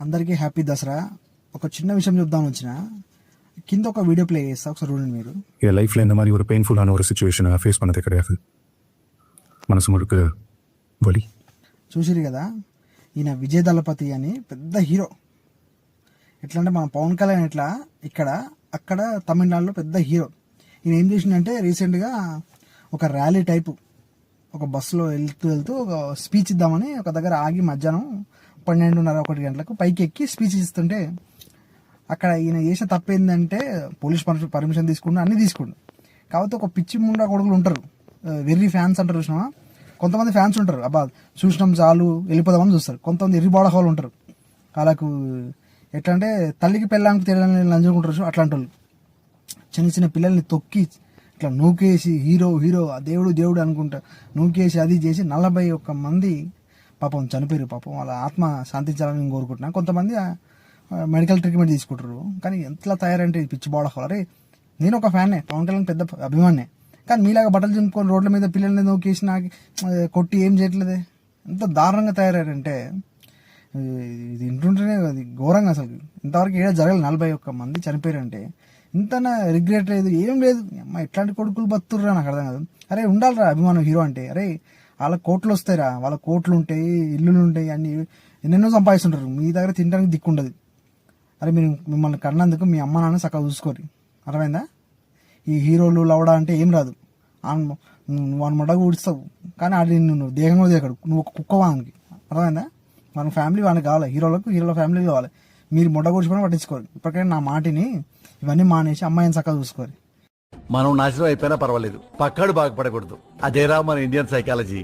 అందరికీ హ్యాపీ దసరా ఒక చిన్న విషయం చెప్దామని వచ్చిన కింద ఒక వీడియో ప్లే చేస్తా ఒకసారి చూడండి మీరు என் லைஃப்ல இந்த மாதிரி ஒரு பெயின்ஃபுல்லான ஒரு சுச்சுவேஷனை ஃபேஸ் பண்ணதே கிடையாது மனசு முழுக்க வலி చూసిరు కదా ఈయన విజయ్ దళపతి అని పెద్ద హీరో ఎట్లా అంటే మన పవన్ కళ్యాణ్ ఎట్లా ఇక్కడ అక్కడ తమిళనాడులో పెద్ద హీరో ఈయన ఏం చేసిండంటే రీసెంట్గా ఒక ర్యాలీ టైపు ఒక బస్సులో వెళ్తూ వెళ్తూ ఒక స్పీచ్ ఇద్దామని ఒక దగ్గర ఆగి మధ్యాహ్నం పన్నెండున్నర ఒకటి గంటలకు పైకి ఎక్కి స్పీచ్ ఇస్తుంటే అక్కడ ఈయన చేసిన తప్పు ఏంటంటే పోలీస్ పర్మిషన్ పర్మిషన్ తీసుకుంటూ అన్ని తీసుకుండు కాకపోతే ఒక పిచ్చి ముండా కొడుకులు ఉంటారు. వెర్రీ ఫ్యాన్స్ అంటారు చూసినావా? కొంతమంది ఫ్యాన్స్ ఉంటారు. అబ్బా చూసినాం చాలు వెళ్ళిపోదామని చూస్తారు. కొంతమంది ఎర్రి బాడహాలు ఉంటారు. వాళ్ళకు ఎట్లా అంటే తల్లికి పెళ్ళానికి తెలియని లంచుకుంటారు అట్లాంటి వాళ్ళు చిన్న చిన్న పిల్లల్ని తొక్కి ఇట్లా నూకేసి హీరో హీరో ఆ దేవుడు దేవుడు అనుకుంటా నూకేసి అది చేసి నలభై ఒక్క మంది పాపం చనిపోయారు పాపం. వాళ్ళ ఆత్మ శాంతించాలని నేను కోరుకుంటున్నా. కొంతమంది మెడికల్ ట్రీట్మెంట్ తీసుకుంటారు కానీ ఎంతలా తయారంటే పిచ్చి బాడ అరే నేను ఒక ఫ్యాన్నే పవన్ కళ్యాణ్ పెద్ద అభిమానే కానీ మీలాగా బట్టలు చింపుకొని రోడ్ల మీద పిల్లల్ని నోకేసి నాకు కొట్టి ఏం చేయట్లేదే? ఎంత దారుణంగా తయారయ్యారంటే ఇది వింటుంటేనే అది ఘోరంగా అసలు. ఇంతవరకు ఏడా జరగలేదు. నలభై ఒక్క మంది చనిపోయారంటే ఇంత రిగ్రెట్ లేదు. ఏం లేదు. అమ్మ ఎట్లాంటి కొడుకులు బతుర్రా నాకు అర్థం కాదు. అరే ఉండాలిరా అభిమానం హీరో అంటే. అరే వాళ్ళ కోట్లు వస్తాయిరా. వాళ్ళ కోట్లు ఉంటాయి ఇల్లులు ఉంటాయి అన్ని ఎన్నెన్నో సంపాదిస్తుంటారు. మీ దగ్గర తినడానికి దిక్కుండదు అరే మీరు మిమ్మల్ని కన్నందుకు మీ అమ్మ నాన్న చక్కగా చూసుకోరు. అర్థమైందా? ఈ హీరోలు లవడా అంటే ఏం రాదు. ఆన్- వాని మొడగా ఊడిస్తావు. కానీ అది నువ్వు దేహంగా దేకడు నువ్వు ఒక కుక్క వానికి అర్థమైందా? మన ఫ్యామిలీ వానికి కావాలి. హీరోలకు హీరోల ఫ్యామిలీ కావాలి. మీరు మొడ్డ కూర్చుకొని పట్టించుకోరు. ఇప్పటికైనా నా మాటిని ఇవన్నీ మానేసి అమ్మాయిని చక్కగా చూసుకోరు. మనం నాశనం అయిపోయినా పర్వాలేదు. పక్కాడు బాగుపడకూడదు. అదేరా మన ఇండియన్ సైకాలజీ.